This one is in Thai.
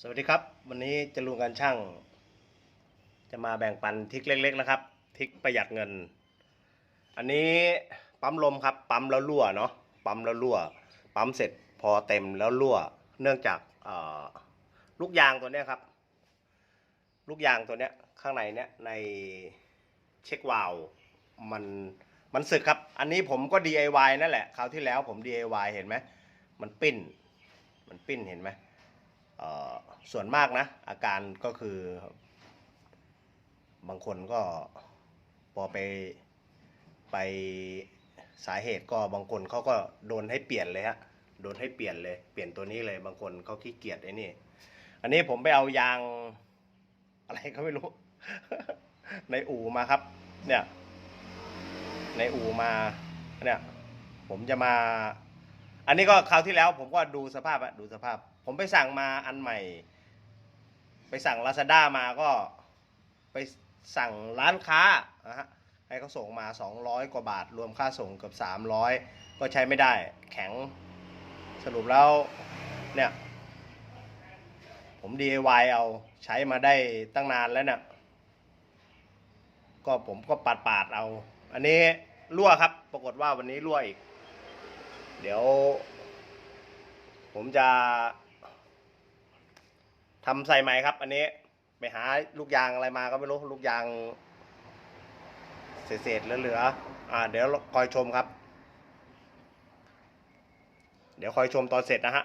สวัสดีครับ วันนี้จะลุงกันช่าง จะมาแบ่งปันทิกเล็ก ๆ นะครับ ทิกประหยัดเงิน อันนี้ปั๊มลมครับ ปั๊มแล้วรั่วเนาะปั๊มแล้วรั่ว ปั๊มเสร็จพอเต็มแล้วรั่ว เนื่องจากลูกยางตัวนี้ครับ ลูกยางตัวนี้ข้างในเนี้ยในเช็ควาลมันมันสึกครับ อันนี้ผมก็ DIY นั่นแหละคราวที่แล้วผม DIY เห็นไหมมันปิ้น มันปิ้นเห็นไหม ส่วนมากนะ อาการก็คือบางคนก็พอไปไปสาเหตุก็บางคนเขาก็โดนให้เปลี่ยนเลยฮะโดนให้เปลี่ยนเลย เปลี่ยนตัวนี้เลยบางคนเขาขี้เกียจไอ้นี่ อันนี้ผมไปเอายางอะไรก็ไม่รู้ ในอู่มาครับ เนี่ย ในอู่มาเนี่ย ผมจะมา อันนี้ก็คราวที่แล้ว ผมก็ดูสภาพอะดูสภาพ ผมไปสั่งมาอันใหม่ ไปสั่งลาซาด้ามาก็ไปสั่งร้านค้านะฮะให้เขาส่งมา 200 กว่าบาท รวมค่าส่งเกือบ300 ก็ใช้ไม่ได้แข็งสรุปแล้วเนี่ย ผม DIY เอาใช้มาได้ตั้งนานแล้วเนี่ยก็ผมก็ปาดปาดเอา อันนี้รั่วครับ ปรากฏว่าวันนี้รั่วอีก เดี๋ยว ผมจะ ทำใส่ใหม่ครับ อันนี้ไปหาลูกยางอะไรมาก็ไม่รู้ลูกยาง เศษๆเหลือๆอ่า เดี๋ยวคอยชมครับ เดี๋ยวคอยชมตอนเสร็จนะฮะ